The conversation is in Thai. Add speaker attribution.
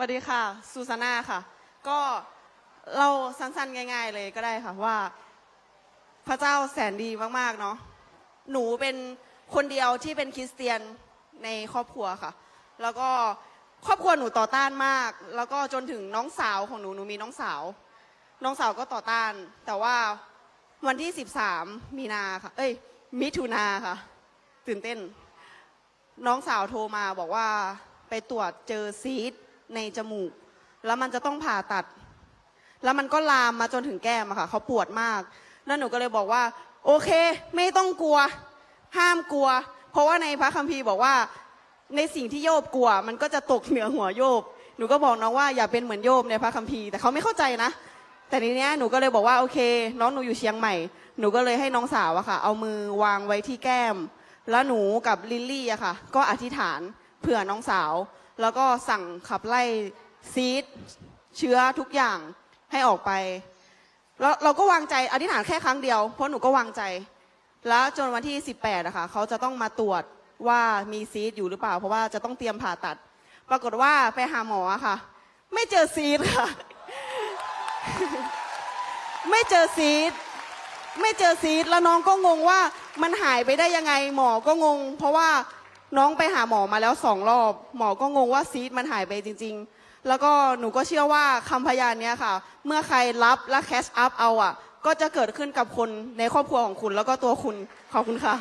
Speaker 1: สวัสดีค่ะซูซาน่าค่ะ ก็เราสั้นๆง่าย ๆ เลยก็ได้ค่ะว่า พระเจ้าแสนดีมากๆเนาะหนูเป็นคนเดียวที่เป็นคริสเตียนในครอบครัวค่ะ แล้วก็ครอบครัวหนูต่อต้านมาก แล้วก็จนถึงน้องสาวของหนูหนูมีน้องสาว น้องสาวก็ต่อต้าน แต่ว่าวันที่ 13 มีนาค่ะ เอ้ย มิถุนาค่ะ ตื่นเต้น น้องสาวโทรมาบอกว่าไปตรวจเจอซีด ในจมูก แล้วมันจะต้องผ่าตัด แล้วมันก็ลามมาจนถึงแก้มอะค่ะเขาปวดมาก แล้วหนูก็เลยบอกว่า โอเค ไม่ต้องกลัว ห้ามกลัว เพราะว่าในพระคัมภีร์บอกว่า ในสิ่งที่โยบกลัว มันก็จะตกเหนือหัวโยบหนูก็บอกน้องว่าอย่าเป็นเหมือนโยบในพระคัมภีร์แต่เขาไม่เข้าใจนะแต่ทีเนี้ยหนูก็เลยบอกว่าโอเค น้องหนูอยู่เชียงใหม่ หนูก็เลยให้น้องสาวอะค่ะ เอามือวางไว้ที่แก้ม แล้วหนูกับลิลลี่อะค่ะ ก็อธิษฐานเผื่อน้องสาว แล้วก็สั่งขับไล่ซีดเชื้อทุกอย่างให้ออกไป แล้วเราก็วางใจอธิษฐานแค่ครั้งเดียว เพราะหนูก็วางใจ แล้วจนวันที่ 18อะค่ะเขาจะต้องมาตรวจว่ามีซีดอยู่หรือเปล่า เพราะว่าจะต้องเตรียมผ่าตัด ปรากฏว่าไปหาหมอะค่ะ ไม่เจอซีดค่ะ ไม่เจอซีดไม่เจอซีดแล้วน้องก็งงว่ามันหายไปได้ยังไงหมอก็งง เพราะว่า น้องไปหาหมอมาแล้วสองรอบ หมอก็งงว่าซีดมันหายไปจริง ๆ แล้วก็หนูก็เชื่อว่าคำพยานเนี้ยค่ะ เมื่อใครรับและแคชอัพเอาอะ ก็จะเกิดขึ้นกับคนในครอบครัวของคุณแล้วก็ตัวคุณ ขอบคุณค่ะ